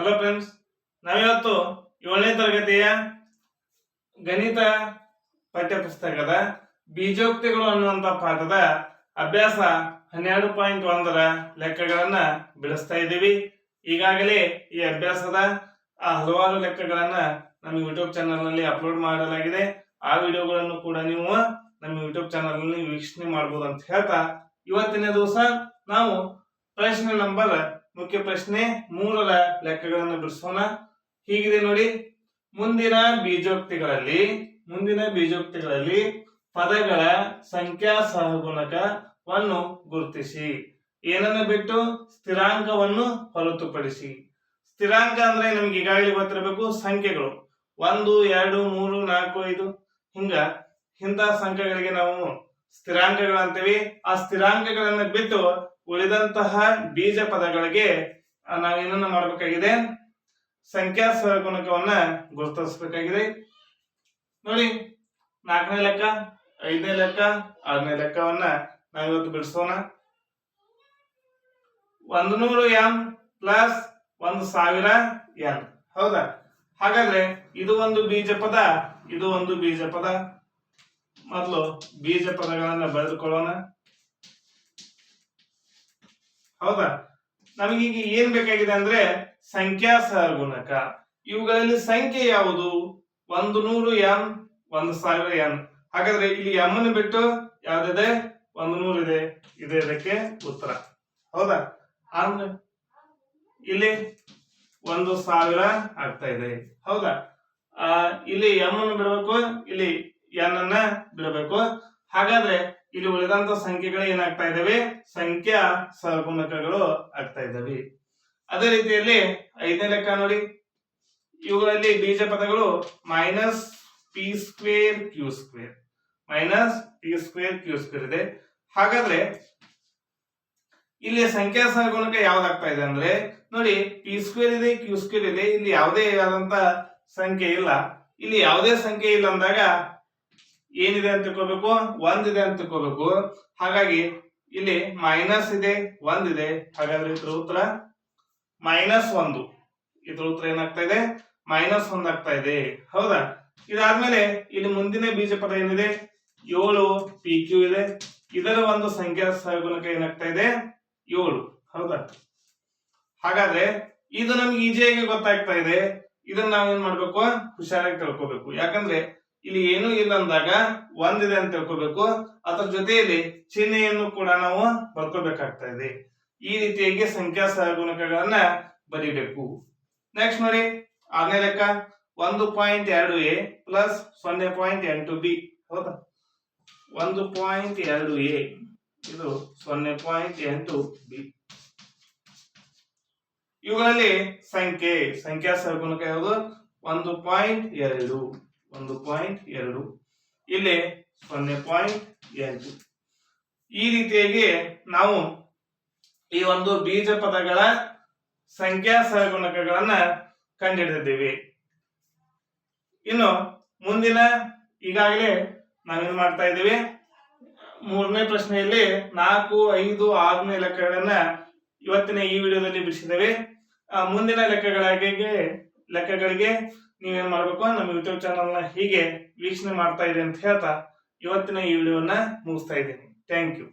Hello friends ನಾವಿವತ್ತು ಏಳನೇ ತರಗತಿಯ ಗಣಿತ ಪಠ್ಯಪುಸ್ತಕದ ಬೀಜೋಕ್ತಿಗಳು ಅನ್ನುವಂತ ಪಾಠದ ಅಭ್ಯಾಸ ಹನ್ನೆರಡು ಪಾಯಿಂಟ್ ಒಂದರ ಲೆಕ್ಕಗಳನ್ನ ಬಿಡಿಸ್ತಾ ಇದ್ದೀವಿ. ಈಗಾಗಲೇ ಈ ಅಭ್ಯಾಸದ ಆ ಹಲವಾರು ಲೆಕ್ಕಗಳನ್ನ ನಮ್ಮ ಯೂಟ್ಯೂಬ್ ಚಾನಲ್ನಲ್ಲಿ ಅಪ್ಲೋಡ್ ಮಾಡಲಾಗಿದೆ. ಆ ವಿಡಿಯೋಗಳನ್ನು ಕೂಡ ನೀವು ನಮ್ಮ ಯೂಟ್ಯೂಬ್ ಚಾನಲ್ನಲ್ಲಿ ವೀಕ್ಷಣೆ ಮಾಡಬಹುದು ಅಂತ ಹೇಳ್ತಾ ಇವತ್ತಿನ ದಿವಸ ನಾವು ಪ್ರಶ್ನೆ ನಂಬರ್ ಮುಖ್ಯ ಪ್ರಶ್ನೆ ಮೂರರ ಲೆಕ್ಕಗಳನ್ನು ಬಿಡಿಸೋಣ. ಹೀಗಿದೆ ನೋಡಿ. ಮುಂದಿನ ಬೀಜೋಕ್ತಿಗಳಲ್ಲಿ ಮುಂದಿನ ಬೀಜೋಕ್ತಿಗಳಲ್ಲಿ ಪದಗಳ ಸಂಖ್ಯಾ ಸಹಗುಣಕವನ್ನು ಗುರುತಿಸಿ. ಏನನ್ನು ಬಿಟ್ಟು? ಸ್ಥಿರಾಂಕವನ್ನು ಹೊರತುಪಡಿಸಿ. ಸ್ಥಿರಾಂಕ ಅಂದ್ರೆ ನಮ್ಗೆ ಈಗಾಗಲೇ ಗೊತ್ತಿರಬೇಕು, ಸಂಖ್ಯೆಗಳು. ಒಂದು, ಎರಡು, ಮೂರು, ನಾಲ್ಕು, ಐದು. ಹಿಂಗ. ಇಂತಹ ಸಂಖ್ಯೆಗಳಿಗೆ ನಾವು ಸ್ಥಿರಾಂಕಗಳು ಅಂತೀವಿ. ಆ ಸ್ಥಿರಾಂಕಗಳನ್ನ ಬಿಟ್ಟು ಉಳಿದಂತಹ ಬೀಜ ಪದಗಳಿಗೆ ನಾವು ಏನನ್ನ ಮಾಡಬೇಕಾಗಿದೆ? ಸಂಖ್ಯಾ ಸಹಗುಣಕವನ್ನ ಗುರುತಿಸಬೇಕಾಗಿದೆ. ನೋಡಿ, ನಾಲ್ಕನೇ ಲೆಕ್ಕ, ಐದನೇ ಲೆಕ್ಕ, ಆರನೇ ಲೆಕ್ಕವನ್ನ ನಾವಿವತ್ತು ಬಿಡಿಸೋಣ. ಒಂದು ನೂರು ಎನ್ ಪ್ಲಸ್ ಒಂದು ಸಾವಿರ ಎನ್ ಹೌದಾ? ಹಾಗಾದ್ರೆ ಇದು ಒಂದು ಬೀಜ ಪದ, ಇದು ಒಂದು ಬೀಜ ಪದ. ಮೊದಲು ಬೀಜ ಪದಗಳನ್ನ ಬರೆದುಕೊಳ್ಳೋಣ. ಹೌದಾ? ನಮಗೀಗ ಏನ್ ಬೇಕಾಗಿದೆ ಅಂದ್ರೆ ಸಂಖ್ಯಾ ಸಹಗುಣಕ. ಇವುಗಳಲ್ಲಿ ಸಂಖ್ಯೆ ಯಾವುದು? ಒಂದು ನೂರು ಎಂ ಒಂದು ಸಾವಿರ ಎನ್. ಹಾಗಾದ್ರೆ ಇಲ್ಲಿ ಎಂ ಅನ್ನು ಬಿಟ್ಟು ಯಾವ್ದಿದೆ? ಒಂದು ನೂರು ಇದೆ. ಇದೆ ಇದಕ್ಕೆ ಉತ್ತರ. ಹೌದಾ? ಅಂದ್ರೆ ಇಲ್ಲಿ ಒಂದು ಸಾವಿರ ಆಗ್ತಾ ಇದೆ. ಹೌದಾ? ಇಲ್ಲಿ ಎಂ ಅನ್ನು ಬಿಡಬೇಕು, ಇಲ್ಲಿ ಎನ್ ಅನ್ನ ಬಿಡಬೇಕು. ಹಾಗಾದ್ರೆ ಇಲ್ಲಿ ಉಳಿದಂತ ಸಂಖ್ಯೆಗಳು ಏನಾಗ್ತಾ ಇದ್ದಾವೆ? ಸಂಖ್ಯಾ ಸರ್ಗುಣಕಗಳು ಆಗ್ತಾ ಇದ್ದಾವೆ. ಅದೇ ರೀತಿಯಲ್ಲಿ ಐದನೇ ಲೆಕ್ಕ ನೋಡಿ. ಇವುಗಳಲ್ಲಿ ಬೀಜ ಪದಗಳು minus p square q square minus p square q square ಇದೆ. ಹಾಗಾದ್ರೆ ಇಲ್ಲಿ ಸಂಖ್ಯಾ ಸರ್ಗುಣಕ ಯಾವ್ದಾಗ್ತಾ ಇದೆ ಅಂದ್ರೆ, ನೋಡಿ ಪಿ ಸ್ಕ್ವೇರ್ ಇದೆ ಕ್ಯೂ ಸ್ಕ್ವೇರ್ ಇದೆ. ಇಲ್ಲಿ ಯಾವುದೇ ಆದಂತ ಸಂಖ್ಯೆ ಇಲ್ಲ. ಇಲ್ಲಿ ಯಾವುದೇ ಸಂಖ್ಯೆ ಇಲ್ಲ ಅಂದಾಗ ಏನಿದೆ ಅಂತ ತಿಳ್ಕೋಬೇಕು? ಒಂದಿದೆ ಅಂತ ತಿಳ್ಕೋಬೇಕು. ಹಾಗಾಗಿ ಇಲ್ಲಿ ಮೈನಸ್ ಇದೆ ಒಂದಿದೆ ಹಾಗಾದ್ರೆ ಇದ್ರ ಉತ್ತರ ಮೈನಸ್ ಒಂದು. ಇದ್ರ ಉತ್ತರ ಏನಾಗ್ತಾ ಇದೆ? ಮೈನಸ್ ಒಂದ್ ಆಗ್ತಾ ಇದೆ. ಹೌದಾ? ಇದಾದ್ಮೇಲೆ ಇಲ್ಲಿ ಮುಂದಿನ ಬೀಜ ಪದ ಏನಿದೆ? ಏಳು ಪಿ ಕ್ಯೂ ಇದೆ. ಇದರ ಒಂದು ಸಂಖ್ಯಾ ಸಹಗುಣಕ ಏನಾಗ್ತಾ ಇದೆ? ಏಳು. ಹೌದಾ? ಹಾಗಾದ್ರೆ ಇದು ನಮ್ಗೆ ಈಜಿಯಾಗಿ ಗೊತ್ತಾಗ್ತಾ ಇದೆ. ಇದನ್ನ ನಾವೇನ್ ಮಾಡ್ಬೇಕು? ಹುಷಾರಾಗಿ ತಿಳ್ಕೋಬೇಕು. ಯಾಕಂದ್ರೆ ಇಲ್ಲಿ ಏನೂ ಇಲ್ಲ ಅಂದಾಗ ಒಂದಿದೆ ಅಂತ ತಿಳ್ಕೊಬೇಕು. ಅದ್ರ ಜೊತೆಯಲ್ಲಿ ಚಿಹ್ನೆಯನ್ನು ಕೂಡ ನಾವು ಬರ್ಕೋಬೇಕಾಗ್ತಾ ಇದೆ. ಈ ರೀತಿಯಾಗಿ ಸಂಖ್ಯಾ ಸಹಗುಣಕಗಳನ್ನ ಬರೀಬೇಕು. ನೆಕ್ಸ್ಟ್ ನೋಡಿ, ಆರನೇ ಲೆಕ್ಕ, ಒಂದು ಪಾಯಿಂಟ್ ಎರಡು ಎ ಪ್ಲಸ್ ಸೊನ್ನೆ ಪಾಯಿಂಟ್ ಎಂಟು ಬಿ. ಹೌದಾ? ಒಂದು ಪಾಯಿಂಟ್ ಎರಡು ಎ, ಇದು ಸೊನ್ನೆ ಪಾಯಿಂಟ್ ಎಂಟು ಬಿ. ಇವುಗಳಲ್ಲಿ ಸಂಖ್ಯೆ ಸಂಖ್ಯಾ ಸಹಗುಣಕ ಯಾವುದು? ಒಂದು ಪಾಯಿಂಟ್ ಎರಡು. ಒಂದು ಪಾಯಿಂಟ್ ಎರಡು, ಇಲ್ಲಿ ಸೊನ್ನೆ ಪಾಯಿಂಟ್ ಎಂಟು. ಈ ರೀತಿಯಾಗಿ ನಾವು ಈ ಒಂದು ಬೀಜ ಪದಗಳ ಸಂಖ್ಯಾ ಸಹಗುಣಕಗಳನ್ನ ಕಂಡುಹಿಡಿದಿದ್ದೀವಿ ಇನ್ನು ಮುಂದಿನ ಈಗಾಗಲೇ ನಾವೇನ್ ಮಾಡ್ತಾ ಇದ್ದೀವಿ? ಮೂರನೇ ಪ್ರಶ್ನೆಯಲ್ಲಿ ನಾಲ್ಕು, ಐದು, ಆರನೇ ಲೆಕ್ಕಗಳನ್ನ ಇವತ್ತಿನ ಈ ವಿಡಿಯೋದಲ್ಲಿ ಬಿಡಿಸಿದ್ದೇವೆ. ಮುಂದಿನ ಲೆಕ್ಕಗಳಿಗೆ ಲೆಕ್ಕಗಳಿಗೆ ನೀವೇನ್ ಮಾಡ್ಬೇಕು ನಮ್ಮ ಯೂಟ್ಯೂಬ್ ಚಾನಲ್ನ ಹೀಗೆ ವೀಕ್ಷಣೆ ಮಾಡ್ತಾ ಇದೆ ಅಂತ ಹೇಳ್ತಾ ಇವತ್ತಿನ ಈ ವಿಡಿಯೋನ ಮುಗಿಸ್ತಾ ಇದ್ದೀನಿ. Thank you